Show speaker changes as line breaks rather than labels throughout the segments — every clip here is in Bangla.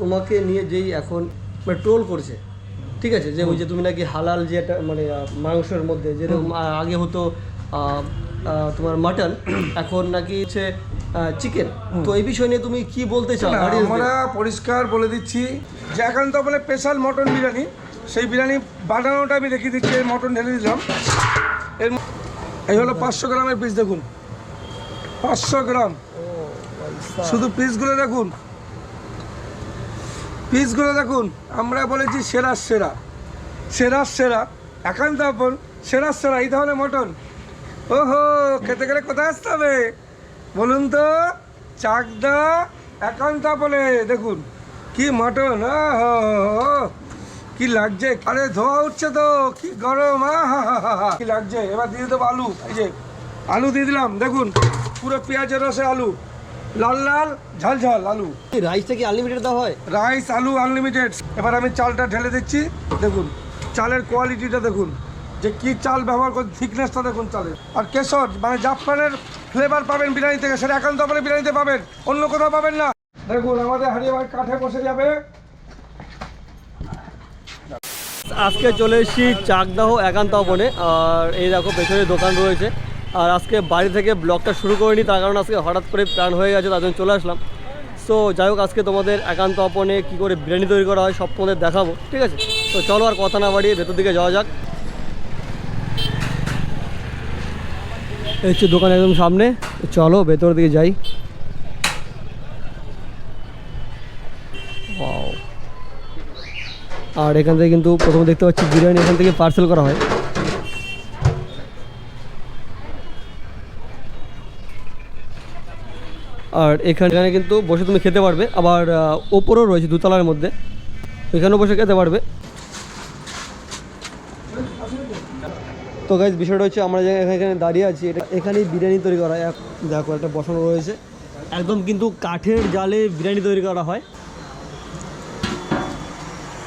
তোমাকে নিয়ে যেই এখন মানে ট্রোল করছে ঠিক আছে? যে ওই যে তুমি নাকি হালাল যে একটা মানে মাংসের মধ্যে যেরকম আগে হতো তোমার মাটন এখন নাকি হচ্ছে চিকেন তো এই বিষয় নিয়ে তুমি কি বলতে চাও?
আমরা পরিষ্কার বলে দিচ্ছি যে এখন তো বলে স্পেশাল মটন বিরিয়ানি সেই বিরিয়ানি বানানোটা আমি দেখিয়ে দিচ্ছি এই মটন ঢেলে দিলাম। এর এই হলো পাঁচশো গ্রামের পিস দেখুন। পাঁচশো গ্রাম। শুধু পিসগুলো দেখুন। পিসগুলো দেখুন, আমরা বলেছি সেরা সেরা। সেরা সেরা, একান্ত আপন, সেরা সেরা, এই ধরনের মটন। ওহো, খেতে গেলে কোথায় আসতে হবে? বলুন তো, চাকদা একান্ত আপনে, দেখুন, কি মটন আহো কি লাগছে, আরে ধোয়া উঠছে তো, কি গরম কি লাগছে, এবার দিয়ে দেবো আলু, এই যে, আলু দিয়ে দিলাম, দেখুন, পুরো পেঁয়াজের রসে আলু। লাল লাল ঝাল ঝাল আলু।
রাইসটা কি আনলিমিটেড দেওয়া হয়?
রাইস আলু আনলিমিটেড এবার আমি চালটা ঢেলে দিচ্ছি দেখুন চালের কোয়ালিটিটা দেখুন। যে কি চাল ব্যবহার করছে থিকনেসটা দেখুন চালের। আর কেশর মানে জাফরানের ফ্লেভার পাবেন বিরিয়ানি থেকে সেটা একান্ত আপনি বিরিয়ানিতে পাবেন অন্য কোথাও পাবেন না। দেখুন আমাদের হারিয়ে ভাই কাঠে বসে যাবে।
আজকে চলে এসেছি চাকদাহ একান্ত বনে আর এই দেখো পেছনে দোকান রয়েছে। আর আজকে বাড়ি থেকে ব্লগটা শুরু করিনি, তার কারণে আজকে হঠাৎ করে প্ল্যান হয়ে গেছে, তার জন্য চলে আসলাম। সো যাই হোক, আজকে তোমাদের একান্ত অপনে কী করে বিরিয়ানি তৈরি করা হয় সব তোমাদের দেখাবো, ঠিক আছে? তো চলো আর কথা না বাড়িয়ে ভেতর দিকে যাওয়া যাক। এই হচ্ছে দোকান একদম সামনে চলো ভেতর দিকে যাই. আর এখান থেকে কিন্তু প্রথমে দেখতে পাচ্ছি বিরিয়ানি এখান থেকে পার্সেল করা হয়। আর এখানে কিন্তু বসে তুমি খেতে পারবে। আবার ওপরেও রয়েছে দুতলার মধ্যে। এখানেও বসে খেতে পারবে। তো গাইজ বিষয়টা হচ্ছে আমরা এখানে দাঁড়িয়ে আছি, এটা এখানেই বিরিয়ানি তৈরি করা হয়। দেখো, একটা বসানো রয়েছে। একদম কিন্তু কাঠের জালে বিরিয়ানি তৈরি করা হয়।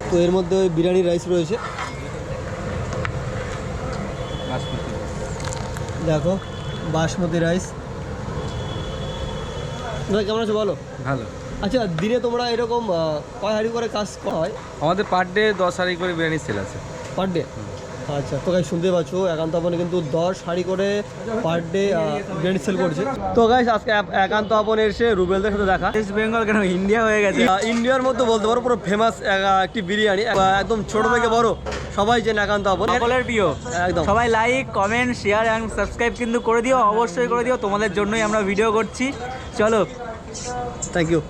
তো এর মধ্যে ওই বিরিয়ানি রাইস রয়েছে। দেখো, বাসমতি রাইস তোমরা কেমন আছো বলো?
ভালো।
আচ্ছা দিনে তোমরা এরকম কয় হাঁড়ি করে কাজ করা হয়?
আমাদের পার ডে দশ হাড়ি করে বিরিয়ানি সেল আছে।
পার ডে আচ্ছা তো গাইজ শুনতে পাচ্ছ একান্ত আপনে কিন্তু দশ হাঁড়ি করে পার ডে বিরিয়ানি সেল করছে তো গাইজ আজকে একান্ত আপনে এসে রুবেলদের সাথে দেখা।
ওয়েস্ট বেঙ্গল কেন ইন্ডিয়া হয়ে গেছে?
ইন্ডিয়ার মধ্যে বলতে পারো পুরো ফেমাস একটি বিরিয়ানি একদম ছোট থেকে বড় সবাই চেনে একান্ত আপন
সকলের প্রিয়।
একদম।
সবাই লাইক কমেন্ট শেয়ার এবং সাবস্ক্রাইব কিন্তু করে দিও অবশ্যই করে দিও তোমাদের জন্যই আমরা ভিডিও করছি। চলো।
থ্যাংক ইউ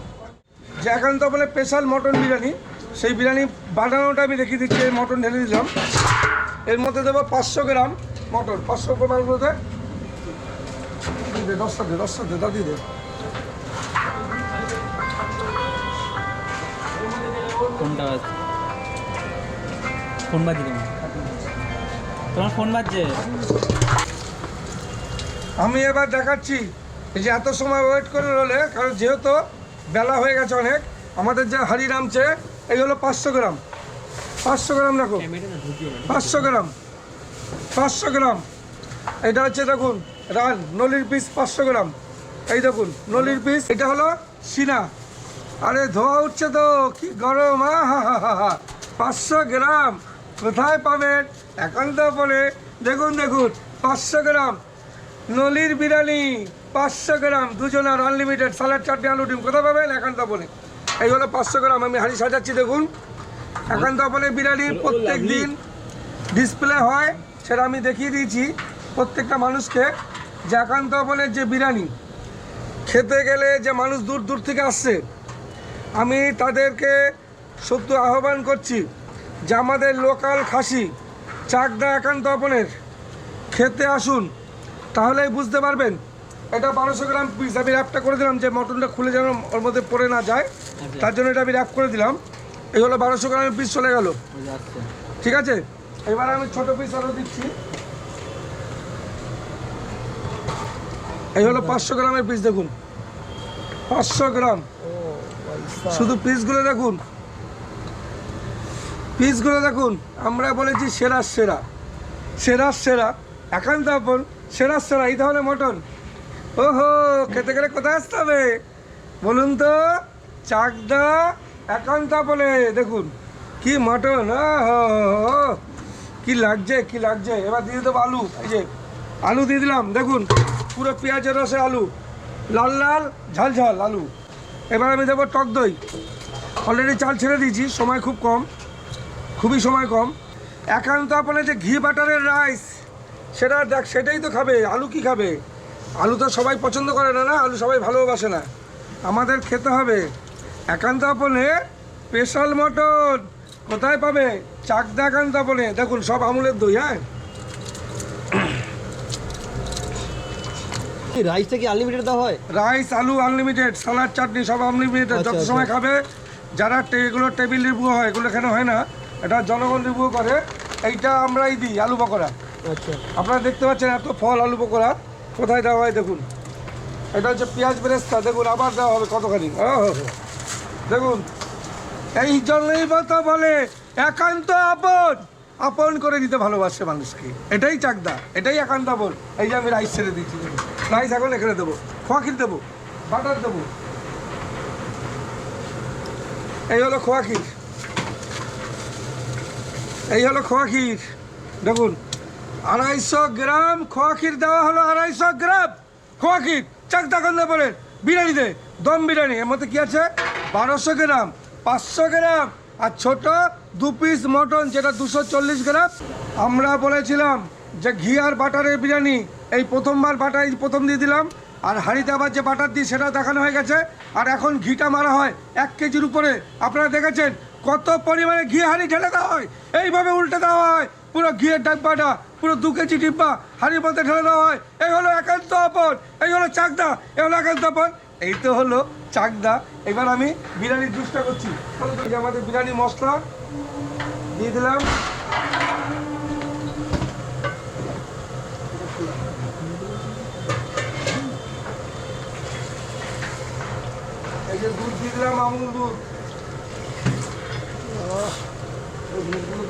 যে একান্ত বলে স্পেশাল মটন বিরিয়ানি সেই বিরিয়ানি বানানোটা আমি দেখিয়ে দিচ্ছি মটন ঢেলে দিলাম। এর মধ্যে দেবো পাঁচশো গ্রাম মটন পাঁচশো গ্রাম মধ্যে দে দশটা দে দশটা দে দাদি দে।
ফোন বাজছে তোমার? তোমার ফোন বাজছে?
আমি এবার দেখাচ্ছি এই যে এত সময় ওয়েট করে রলে কারণ যেহেতু বেলা হয়ে গেছে অনেক আমাদের যে হাড়ি নামছে এই হলো পাঁচশো গ্রাম। পাঁচশো গ্রাম রাখো। পাঁচশো গ্রাম। পাঁচশো গ্রাম। এটা হচ্ছে দেখুন রান নলির পিস পাঁচশো গ্রাম। এই দেখুন নলির পিস এটা হলো সিনা। আরে ধোয়া উঠছে তো কি গরম হা হা হা পাঁচশো গ্রাম কোথায় পাবেন? একান্ত পরে দেখুন দেখুন পাঁচশো গ্রাম। নলির বিরিয়ানি পাঁচশো গ্রাম দুজনের আনলিমিটেড স্যালাড চাটনি আলু ডিম কোথায় পাবেন? একান্ত বলে। এই হলো পাঁচশো গ্রাম আমি হাড়ি সাজাচ্ছি দেখুন। একান্ত বলে বিরিয়ানি প্রত্যেক দিন ডিসপ্লে হয় সেটা আমি দেখিয়ে দিয়েছি। প্রত্যেকটা মানুষকে যে একান্ত বলে যে বিরিয়ানি খেতে গেলে যে মানুষ দূর দূর থেকে আসছে আমি তাদেরকে সত্য আহ্বান করছি যে আমাদের লোকাল খাসি চাকদা একান্ত আপনের খেতে আসুন তাহলেই বুঝতে পারবেন। এটা বারোশো গ্রাম পিস আমি র্যাপটা করে দিলাম যে মটনটা খুলে যেন ওর মধ্যে পড়ে না যায় তার জন্য এটা আমি র্যাপ করে দিলাম। এই হলো বারোশো গ্রামের পিস চলে গেল। ঠিক আছে? এবার আমি ছোট পিস আরও দিচ্ছি। এই হলো পাঁচশো গ্রামের পিস দেখুন। পাঁচশো গ্রাম। শুধু পিসগুলো দেখুন। পিসগুলো দেখুন। আমরা বলেছি সেরা সেরা। সেরা সেরা। একান্ত আপন সেরা সেরা এই ধরনের মটন। ওহো খেতে গেলে কোথায় আসতে হবে? বলুন তো চাকদা একান্ত বলে, দেখুন, কি মটন কি লাগছে কি লাগছে? এবার দিয়ে দেবো আলু, এই যে, আলু দিয়ে দিলাম, দেখুন, পুরো পেঁয়াজের রসে আলু, লাল লাল, ঝাল ঝাল আলু। এবার আমি দেবো টক দই। অলরেডি চাল ছেড়ে দিয়েছি, সময় খুব কম, খুবই সময় কম। একান্ত আপনার যে ঘি বাটারের রাইস, সেটা দেখ, সেটাই তো খাবে, আলু কি খাবে? আলু তো সবাই পছন্দ করে না না? আলু সবাই ভালোবাসে না। আমাদের খেতে হবে। একান্ত আপনে স্পেশাল মটন। কোথায় পাবে? চাকদা একান্ত আপনে দেখুন সব আমুলের দই হ্যাঁ?
রাইসটা কি আনলিমিটেড দেওয়া হয়?
রাইস আলু আনলিমিটেড সালাদ চাটনি সব আনলিমিটেড
আচ্ছা,
যত
আচ্ছা।
সময় খাবে যারা এগুলো টেবিল রিভিউ হয় এগুলো এখানে হয় না এটা জনগণ রিভিউ করে। এইটা আমরাই দিই আলু পকোড়া।
আচ্ছা।
আপনারা দেখতে পাচ্ছেন এত ফল আলু পকোড়া কোথায় দেওয়া হয় দেখুন। এটা হচ্ছে পেঁয়াজ বেরেস্তা দেখুন আবার দেওয়া হবে কতখানি। ও হো হো। দেখুন, এই জন্যই তো বলে একান্ত আপন। আপন করে দিতে ভালোবাসে মানুষকে। এটাই চাকদা, এটাই একান্ত আপন। এই যে আমি রাইস ছেড়ে দিচ্ছি রাইস এখন এখানে দেবো খোয়া ক্ষীর দেবো বাটার দেবো। এই হলো খোয়া ক্ষীর এই হলো খোয়া ক্ষীর দেখুন, আড়াইশো গ্রাম খোয়া ক্ষীর দেওয়া হলো, আড়াইশো গ্রাম খোয়া ক্ষীর চাকদা কান্দা বলেন? বিরিয়ানিতে দম বিরিয়ানি। এর মধ্যে কি আছে? বারোশো গ্রাম, পাঁচশো গ্রাম আর ছোট দু পিস মটন যেটা দুশো চল্লিশ গ্রাম। আমরা বলেছিলাম যে ঘি আর বাটারের বিরিয়ানি, এই প্রথমবার বাটার প্রথম দিয়ে দিলাম। আর হাঁড়িতে আবার যে বাটার দিই সেটা দেখানো হয়ে গেছে। আর এখন ঘিটা মারা হয় এক কেজির উপরে। আপনারা দেখেছেন কত পরিমাণে ঘি হাঁড়ি ঢেলে দেওয়া হয়? এইভাবে উল্টে দেওয়া হয়। পুরো ঘিয়ের ডাব্বাটা, পুরো দু কেজি ডিব্বা হাঁড়ির মধ্যে ঢেলে দেওয়া হয়। এই হলো একান্ত আপন এই হলো চাকদা, এই হলো একান্ত আপন এই তো হলো চাকদা। এবার আমি বিরিয়ানির জুসটা করছি। আমাদের বিরিয়ানি মশলা দিয়ে দিলাম। এই যে দুধ দিয়ে দিলাম আমুল দুধ।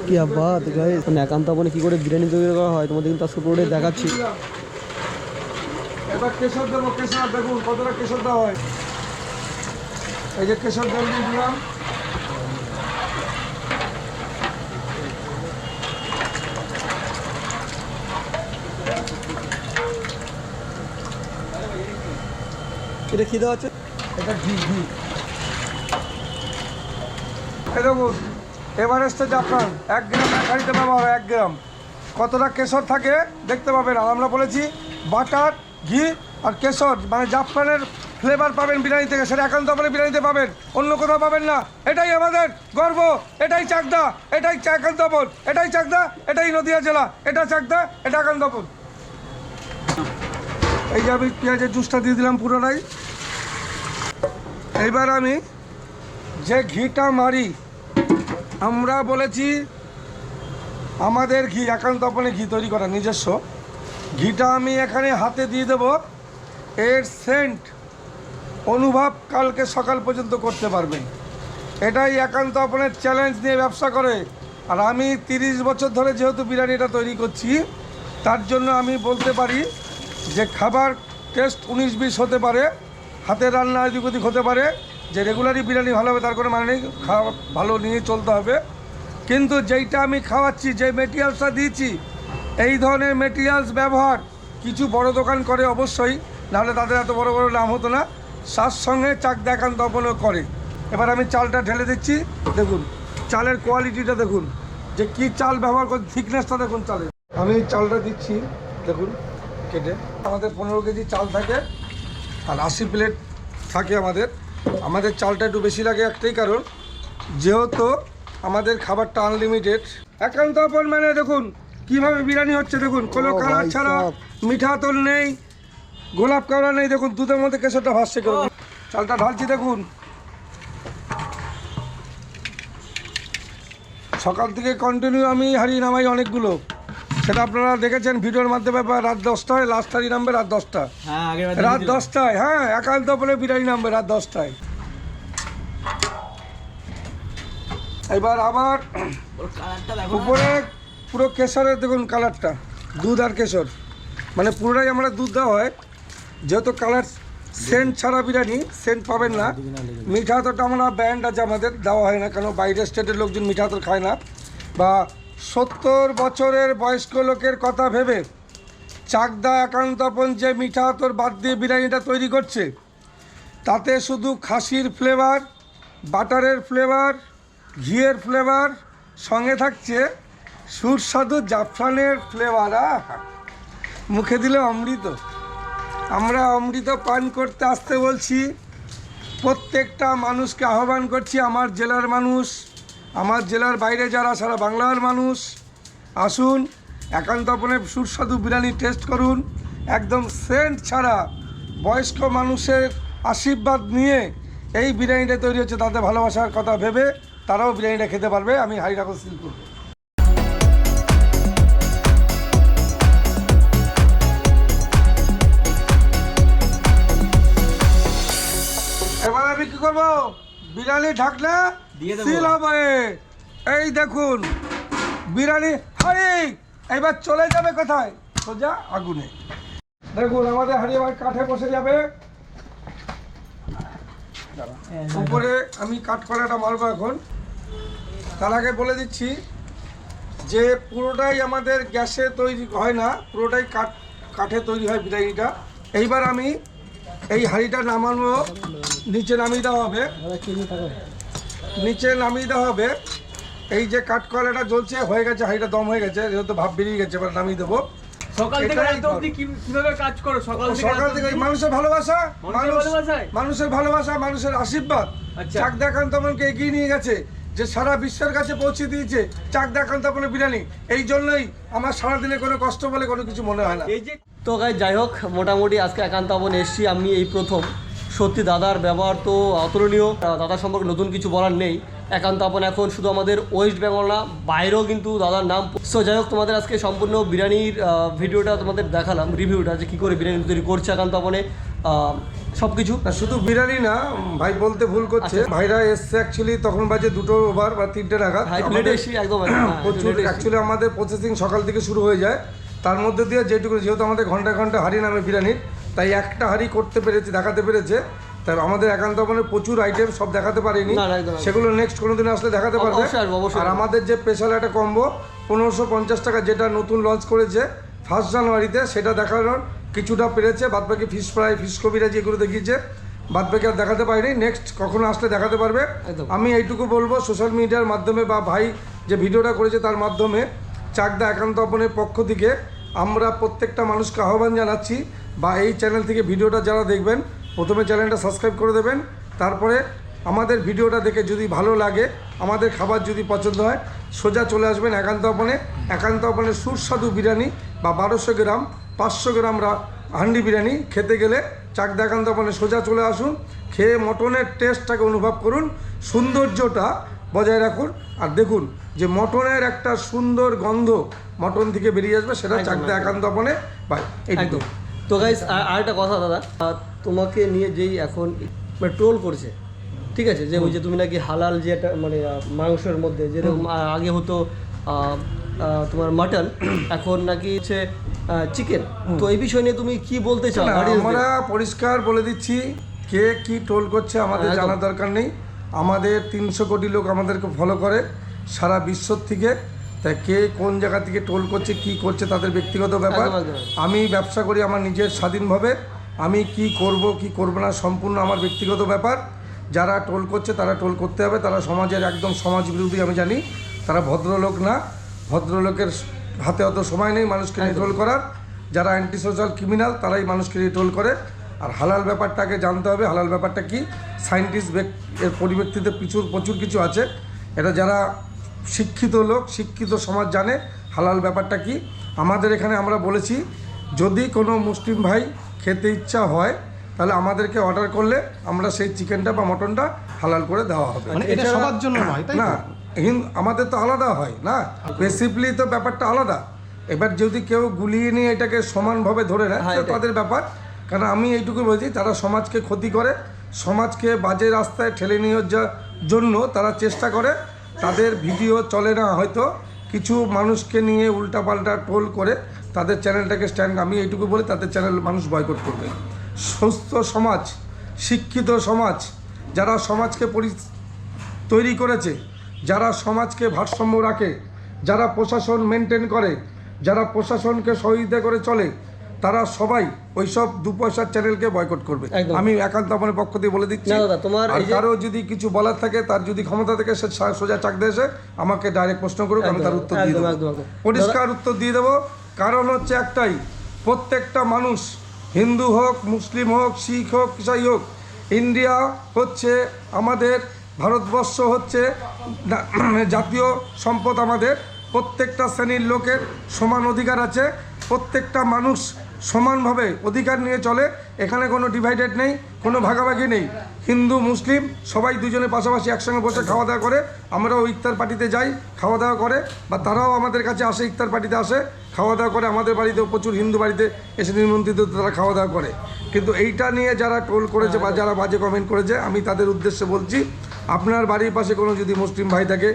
কি মানে একান্ত আপনে কি করে বিরিয়ানি তৈরি করা হয়? তোমাদের কিন্তু আজকে পুরোটাই দেখাচ্ছি।
এবার কেশর দেবো কেশর দেখুন কতটা কেশর দেওয়া হয়। এই যে কেশর জল দিয়ে দিলাম।
এটা কি দেওয়া হচ্ছে
এটা ঘি ঘি। দেখুন এভারেস্টে জাফরান এক গ্রাম হাঁড়িতে ব্যবহার এক গ্রাম। কতটা কেশর থাকে দেখতে পাবেন আর আমরা বলেছি বাটার ঘি আর কেশর মানে জাফরানের ফ্লেভার পাবেন বিরিয়ানি থেকে, সেটা একান্ত আপনি বিরিয়ানিতে পাবেন, অন্য কোথাও পাবেন না। এটাই আমাদের গর্ব, এটাই চাকদা, এটাই একান্তপন এটাই চাকদা, এটাই নদিয়া জেলা, এটা চাকদা, এটা একান্তপন এই যে আমি পেঁয়াজের জুসটা দিয়ে দিলাম পুরোটাই। এইবার আমি যে ঘিটা মারি, আমরা বলেছি, আমাদের ঘি একান্ত আপনে ঘি তৈরি করা নিজস্ব। ঘিটা আমি এখানে হাতে দিয়ে দেব। এর সেন্ট অনুভব কালকে সকাল পর্যন্ত করতে পারবেন। এটাই একান্ত আপনার চ্যালেঞ্জ নিয়ে ব্যবসা করে। আর আমি তিরিশ বছর ধরে যেহেতু বিরিয়ানিটা তৈরি করছি, তার জন্য আমি বলতে পারি যে খাবার টেস্ট উনিশ বিশ হতে পারে হাতের রান্না এদিক ওদিক হতে পারে, যে রেগুলারই বিরিয়ানি ভালো হবে তার কোনো মানে নেই, খাওয়া ভালো নিয়ে চলতে হবে। কিন্তু যেইটা আমি খাওয়াচ্ছি, যে মেটেরিয়ালসটা দিয়েছি এই ধরনের মেটেরিয়ালস ব্যবহার কিছু বড় দোকান করে অবশ্যই, নাহলে তাদের এত বড় বড় নাম হতো না। তার সঙ্গে চাক দেখান তপনও করে। এবার আমি চালটা ঢেলে দিচ্ছি, দেখুন, চালের কোয়ালিটিটা দেখুন, যে কি চাল ব্যবহার করে থিকনেসটা দেখুন চালের। আমি চালটা দিচ্ছি, দেখুন, কেটে। আমাদের পনেরো কেজি চাল থাকে, আর আশি প্লেট থাকে আমাদের। আমাদের চালটা একটু বেশি লাগে একটাই কারণ, যেহেতু আমাদের খাবারটা আনলিমিটেড একান্ত আপন মানে দেখুন কীভাবে বিরিয়ানি হচ্ছে দেখুন? কোনো কালার ছাড়া মিঠা তোল নেই গোলাপ কাওড়া নেই দেখুন দুধের মধ্যে কেশরটা ভাসছে করুন চালটা ঢালছি দেখুন। সকাল থেকে কন্টিনিউ আমি হারিয়ে নামাই অনেকগুলো। সেটা আপনারা দেখেছেন ভিডিওর মাধ্যমে বা রাত দশটায় লাস্ট হারি নামবে রাত দশটা।
হ্যাঁ
রাত দশটায় হ্যাঁ একান্ত বলে বিরিয়ানি নামবে রাত দশটায়। এবার আবার উপরে পুরো কেশরের দেখুন কালারটা, দুধ আর কেশর। মানে পুরোটাই আমরা দুধ দেওয়া হয়। যেহেতু কালার সেন্ট ছাড়া বিরিয়ানি, সেন্ট পাবেন না। মিঠা হাতরটা আমরা ব্যান্ড আছে আমাদের, দেওয়া হয় না। কেন বাইরের স্টেটের লোকজন মিঠা হাতর খায় না। বা সত্তর বছরের বয়স্ক লোকের কথা ভেবে চাকদা একান্তপন যে মিঠা হাতর বাদ দিয়ে বিরিয়ানিটা তৈরি করছে, তাতে শুধু খাসির ফ্লেভার বাটারের ফ্লেভার ঘিয়ের ফ্লেভার সঙ্গে থাকছে সুস্বাদু জাফরানের ফ্লেভার! মুখে দিলে অমৃত। আমরা অমৃত পান করতে আসতে বলছি, প্রত্যেকটা মানুষকে আহ্বান করছি, আমার জেলার মানুষ, আমার জেলার বাইরে যারা, সারা বাংলার মানুষ, আসুন, একান্তপনে সুস্বাদু বিরিয়ানি টেস্ট করুন। একদম সেন্ট ছাড়া বয়স্ক মানুষের আশীর্বাদ নিয়ে এই বিরিয়ানিটা তৈরি হচ্ছে, তাদের ভালোবাসার কথা ভেবে তারাও বিরিয়ানিটা খেতে পারবে, আমি হাইরাকল সিল বিরিয়ানি ঢাকনা সিল হবে। এই দেখুন বিরিয়ানি হাড়ি এবার চলে যাবে কোথায়? সোজা আগুনে। দেখুন আমাদের হাড়ি এবার কাঠে বসে যাবে। উপরে আমি কাঠ কলাটা মারবো এখন। তার আগে বলে দিচ্ছি যে পুরোটাই আমাদের গ্যাসে তৈরি হয় না পুরোটাই কাঠ কাঠে তৈরি হয় বিরিয়ানিটা এইবার আমি এই হাঁড়িটা নামানো নিচে নামিয়ে দেওয়া হবে। নিচে নামিয়ে দেওয়া হবে। এই যে কাঠকয়লাটা জ্বলছে হয়ে গেছে হাঁড়িটা দম হয়ে গেছে যেহেতু ভাব বেরিয়ে গেছে এবার নামিয়ে দেবো।
সকাল থেকে
মানুষের ভালোবাসা
মানুষের
ভালোবাসা মানুষের আশীর্বাদ।
আচ্ছা।
চাক দেখান্তমনকে এগিয়ে নিয়ে গেছে। যে সারা বিশ্বের কাছে পৌঁছে দিয়েছে, চাক দেখান্তমনের বিরিয়ানি। এই জন্যই আমার সারাদিনে কোনো কষ্ট বলে কোনো কিছু মনে হয় না।
এই যে তো গাই যাই হোক, মোটামুটি আজকে একান্ত আপন এসছি, আমি এই প্রথম। সত্যি দাদার ব্যবহার তো অতুলনীয়। দাদার সম্পর্কে নতুন কিছু বলার নেই। একান্ত আপন এখন শুধু আমাদের ওয়েস্ট বেঙ্গল না, বাইরেও কিন্তু দাদার নাম সো যাই হোক, তোমাদের আজকে সম্পূর্ণ বিরিয়ানির ভিডিওটা তোমাদের দেখালাম, রিভিউটা যে কী করে বিরিয়ানি তৈরি করছে একান্ত আপনে। সব কিছু
না শুধু বিরিয়ানি না ভাই বলতে ভুল করছে।
আচ্ছা।
ভাইরা এসছে অ্যাকচুয়ালি তখন বাজে দুটো ওভার বা তিনটে নাগাদ।
হ্যাঁ,
প্রচুর। অ্যাকচুয়ালি আমাদের প্রসেসিং সকাল থেকে শুরু হয়ে যায়। তার মধ্যে দিয়ে যেটুকু যেহেতু আমাদের ঘণ্টা ঘণ্টা হাঁড়ি নামে বিরিয়ানির তাই একটা হাঁড়ি করতে পেরেছে দেখাতে পেরেছে। তাই আমাদের একান্ত মানে প্রচুর আইটেম সব দেখাতে পারিনি। সেগুলো নেক্সট কোনো দিন আসলে দেখাতে পারবে।
অবশ্যই
আর আমাদের যে স্পেশাল একটা কম্বো পনেরোশো পঞ্চাশ টাকা যেটা নতুন লঞ্চ করেছে ফার্স্ট জানুয়ারিতে সেটা দেখানোর কিছুটা পেরেছে বাদবাকি ফিশ ফ্রাই ফিশ কবিরা যেগুলো দেখিয়েছে বাদবাকি আর দেখাতে পারিনি। নেক্সট কখনো আসলে দেখাতে পারবে। আমি এইটুকু বলব সোশ্যাল মিডিয়ার মাধ্যমে বা ভাই যে ভিডিওটা করেছে তার মাধ্যমে চাকদা একান্ত আপনের পক্ষ থেকে আমরা প্রত্যেকটা মানুষকে আহ্বান জানাচ্ছি বা এই চ্যানেল থেকে ভিডিওটা যারা দেখবেন প্রথমে চ্যানেলটা সাবস্ক্রাইব করে দেবেন। তারপরে আমাদের ভিডিওটা দেখে যদি ভালো লাগে আমাদের খাবার যদি পছন্দ হয় সোজা চলে আসবেন একান্ত আপনে একান্ত আপনের সুস্বাদু বিরিয়ানি বা বারোশো গ্রাম পাঁচশো গ্রামরা হান্ডি বিরিয়ানি খেতে গেলে চাকদা একান্ত আপনে সোজা চলে আসুন খেয়ে মটনের টেস্টটাকে অনুভব করুন সৌন্দর্যটা বজায় রাখুন। আর দেখুন যে মটনের একটা সুন্দর গন্ধ মটন থেকে বেরিয়ে আসবে সেটা চাকদা। একান্ত আপনে বাই এইটুকু
একদম। তো গাইস আর একটা কথা দাদা তোমাকে নিয়ে যেই এখন ট্রোল করছে ঠিক আছে? যে ওই যে তুমি নাকি হালাল যে একটা মানে মাংসের মধ্যে যেরকম আগে হতো তোমার মাটন এখন নাকি হচ্ছে চিকেন তো এই বিষয় নিয়ে তুমি কি বলতে চাও?
আমরা পরিষ্কার বলে দিচ্ছি কে কি টোল করছে আমাদের জানার দরকার নেই। আমাদের তিনশো কোটি লোক আমাদেরকে ফলো করে সারা বিশ্ব থেকে। তাই কে কোন জায়গা থেকে টোল করছে কি করছে তাদের ব্যক্তিগত ব্যাপার। আমি ব্যবসা করি আমার নিজের স্বাধীনভাবে। আমি কি করব কি করব না সম্পূর্ণ আমার ব্যক্তিগত ব্যাপার। যারা টোল করছে তারা টোল করতে হবে। তারা সমাজের একদম সমাজ বিরোধী আমি জানি। তারা ভদ্রলোক না। ভদ্রলোকের হাতে অত সময় নেই মানুষকে নিয়ে টোল করার। যারা অ্যান্টি সোশ্যাল ক্রিমিনাল তারাই মানুষকে নিয়ে টোল করে। আর হালাল ব্যাপারটাকে জানতে হবে হালাল ব্যাপারটা কি? সায়েন্টিস্ট এর পরিপ্রেক্ষিতে প্রচুর প্রচুর কিছু আছে। এটা যারা শিক্ষিত লোক শিক্ষিত সমাজ জানে হালাল ব্যাপারটা কি। আমাদের এখানে আমরা বলেছি যদি কোনো মুসলিম ভাই খেতে ইচ্ছা হয় তাহলে আমাদেরকে অর্ডার করলে আমরা সেই চিকেনটা বা মটনটা হালাল করে দেওয়া হবে।
মানে এটা সবার জন্য নয়
না আমাদের তো আলাদা হয় না? বেসিকলি তো ব্যাপারটা আলাদা। এবার যদি কেউ গুলিয়ে নিয়ে এটাকে সমানভাবে ধরে নেয়
হ্যাঁ,
তাদের ব্যাপার। কারণ আমি এইটুকু বলছি তারা সমাজকে ক্ষতি করে সমাজকে বাজে রাস্তায় ঠেলে নেওয়ার জন্য তারা চেষ্টা করে তাদের ভিডিও চলে না হয়তো। কিছু মানুষকে নিয়ে উল্টাপাল্টা টোল করে তাদের চ্যানেলটাকে স্ট্যান্ড আমি এইটুকু বলে তাদের চ্যানেল মানুষ বয়কট করবে। সুস্থ সমাজ শিক্ষিত সমাজ যারা সমাজকে পরি তৈরি করেছে যারা সমাজকে ভারসাম্য রাখে যারা প্রশাসন মেনটেন করে যারা প্রশাসনকে সহযোগিতা করে চলে তারা সবাই ওইসব দু পয়সার চ্যানেলকে বয়কট করবে আমি একান্ত আমার পক্ষ দিয়ে বলে দিচ্ছি
তোমার
কারও যদি কিছু বলার থাকে তার যদি ক্ষমতা থাকে সে সোজা চাকদে এসে আমাকে ডাইরেক্ট প্রশ্ন করুক আমি তার উত্তর দিয়ে দেবো। পরিষ্কার উত্তর দিয়ে দেবো। কারণ হচ্ছে একটাই প্রত্যেকটা মানুষ হিন্দু হোক মুসলিম হোক শিখ হোক ইসাই হোক ইন্ডিয়া হচ্ছে আমাদের ভারতবর্ষ হচ্ছে না- জাতীয় সম্পদ আমাদের। প্রত্যেকটা শ্রেণির লোকের সমান অধিকার আছে। প্রত্যেকটা মানুষ সমানভাবে অধিকার নিয়ে চলে। এখানে কোনো ডিভাইডেড নেই, কোনো ভাগাভাগি নেই। হিন্দু, মুসলিম, সবাই দুজনে পাশাপাশি একসঙ্গে বসে খাওয়া দাওয়া করে। আমরাও ইফতার পার্টিতে যাই, খাওয়া দাওয়া করে। বা তারাও আমাদের কাছে আসে, ইফতার পার্টিতে আসে, খাওয়া দাওয়া করে। আমাদের বাড়িতেও প্রচুর হিন্দু বাড়িতে এসে নিমন্ত্রিত তারা খাওয়া দাওয়া করে। কিন্তু এইটা নিয়ে যারা টোল করেছে বা যারা বাজে কমেন্ট করেছে আমি তাদের উদ্দেশ্যে বলছি আপনার বাড়ির পাশে কোনো যদি মুসলিম ভাই থাকে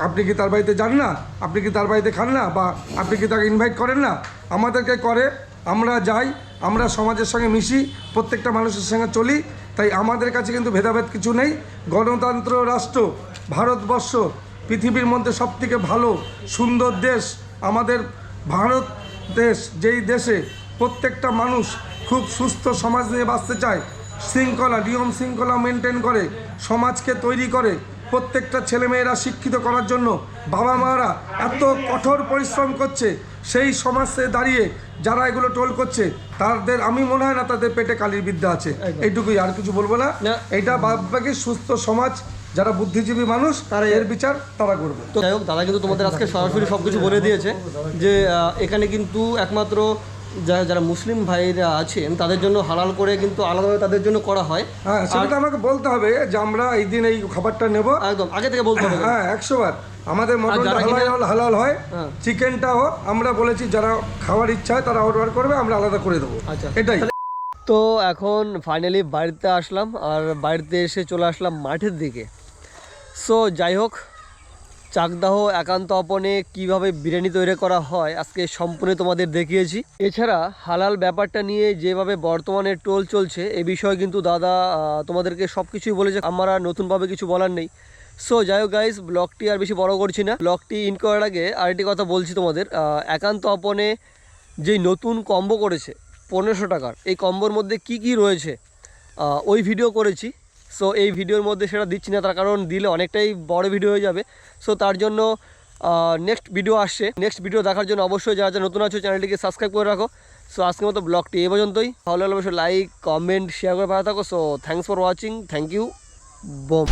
আপনি কি তার বাড়িতে যান না? আপনি কি তার বাড়িতে খান না? বা আপনি কি তাকে ইনভাইট করেন না? আমাদেরকে করে আমরা যাই আমরা সমাজের সঙ্গে মিশি প্রত্যেকটা মানুষের সঙ্গে চলি তাই আমাদের কাছে কিন্তু ভেদাভেদ কিছু নেই। গণতন্ত্র রাষ্ট্র ভারতবর্ষ পৃথিবীর মধ্যে সবথেকে ভালো সুন্দর দেশ আমাদের ভারত দেশ যেই দেশে প্রত্যেকটা মানুষ খুব সুস্থ সমাজ নিয়ে বাঁচতে চায়। শৃঙ্খলা নিয়ম শৃঙ্খলা মেনটেন করে সমাজকে তৈরি করে প্রত্যেকটা ছেলেমেয়েরা শিক্ষিত করার জন্য বাবা মারা এত কঠোর পরিশ্রম করছে সেই সমাজে দাঁড়িয়ে যারা এগুলো টোল করছে তাদের আমি মনে হয় না তাদের পেটে কালির বিদ্যা আছে। এইটুকুই আর কিছু বলব না। এইটা বাদবাকি সুস্থ সমাজ যারা বুদ্ধিজীবী মানুষ
তারা
এর বিচার তারা করবে।
তো যাই হোক দাদা কিন্তু তোমাদের আজকে সরাসরি সব কিছু বলে দিয়েছে যে এখানে কিন্তু একমাত্র যারা যারা মুসলিম ভাইরা আছেন তাদের জন্য হালাল করে কিন্তু আলাদাভাবে তাদের জন্য করা হয়।
হ্যাঁ সেটা আমাকে বলতে হবে যে আমরা এই দিন এই খাবারটা নেব।
একদম আগে থেকে বলতে হবে।
হ্যাঁ একশো বার আমাদের মটনটা হালাল হয়
হ্যাঁ।
চিকেনটাও আমরা বলেছি যারা খাওয়ার ইচ্ছা হয় তারা অর্ডার করবে আমরা আলাদা করে দেবো।
আচ্ছা।
এটাই।
তো এখন ফাইনালি বাড়িতে আসলাম আর বাড়িতে এসে চলে আসলাম মাঠের দিকে। সো যাই হোক চাকদাহ, একান্ত অপনে কীভাবে বিরিয়ানি তৈরি করা হয়, আজকে সম্পূর্ণ তোমাদের দেখিয়েছি। এছাড়া হালাল ব্যাপারটা নিয়ে যেভাবে বর্তমানে টোল চলছে, এ বিষয়ে কিন্তু দাদা তোমাদেরকে সব কিছুই বলেছে, আমার আর নতুনভাবে কিছু বলার নেই। সো যাই হোক গাইস ব্লগটি আর বেশি বড় করছি না। ব্লগটি ইন করার আগে আরেকটি কথা বলছি তোমাদের একান্ত অপনে যেই নতুন কম্বো করেছে, পনেরোশো টাকার, এই কম্বোর মধ্যে কি কি রয়েছে ওই ভিডিও করেছি। সো এই ভিডিওর মধ্যে সেটা দিচ্ছি না, তার কারণ দিলে অনেকটাই বড় ভিডিও হয়ে যাবে। সো তার জন্য নেক্সট ভিডিও আসছে। নেক্সট ভিডিও দেখার জন্য অবশ্যই যারা যারা নতুন আছো চ্যানেলটিকে সাবস্ক্রাইব করে রাখো। সো আজকে মতো ব্লগটি এই পর্যন্তই। ভালো লাগলে অবশ্যই লাইক কমেন্ট শেয়ার করে ভালো থাকো। So thanks for watching thank you bomb